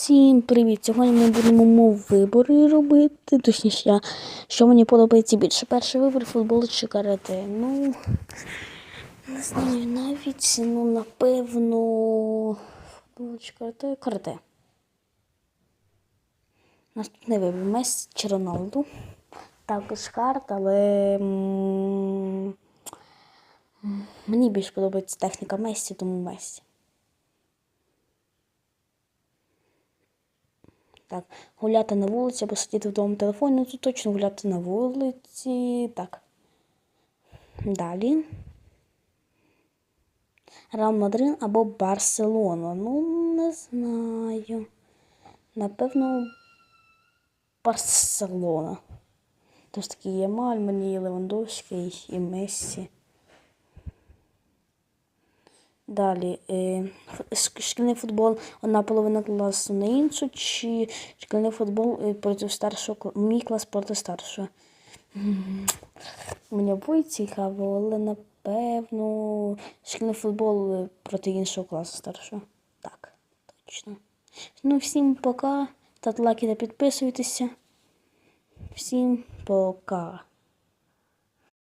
Всім привіт! Сьогодні ми будемо мов вибори робити. Точніше, що мені подобається більше. Перший вибір футбол чи карате. Ну, не знаю навіть, ну, напевно, футбол чи карате. Карате. Наступний вибір Месі чи Роналду. Також карт, але мені більше подобається техніка Месі, тому Месі. Так, гуляти на вулиці або сидіти вдома телефоні, ну тут точно гуляти на вулиці. Так. Далі. Реал Мадрид або Барселона. Ну, не знаю. Напевно, Барселона. Тож таки Ямаль, мені Левандовський і Мессі. Далі, е, шкільний футбол одна половина класу на іншу, чи шкільний футбол е, проти старшого мій клас проти старшого. Мені обоє цікаво, але напевно шкільний футбол е, проти іншого класу старшого. Так, точно. Ну, всім пока. Ставте лайки та підписуйтеся. Всім пока.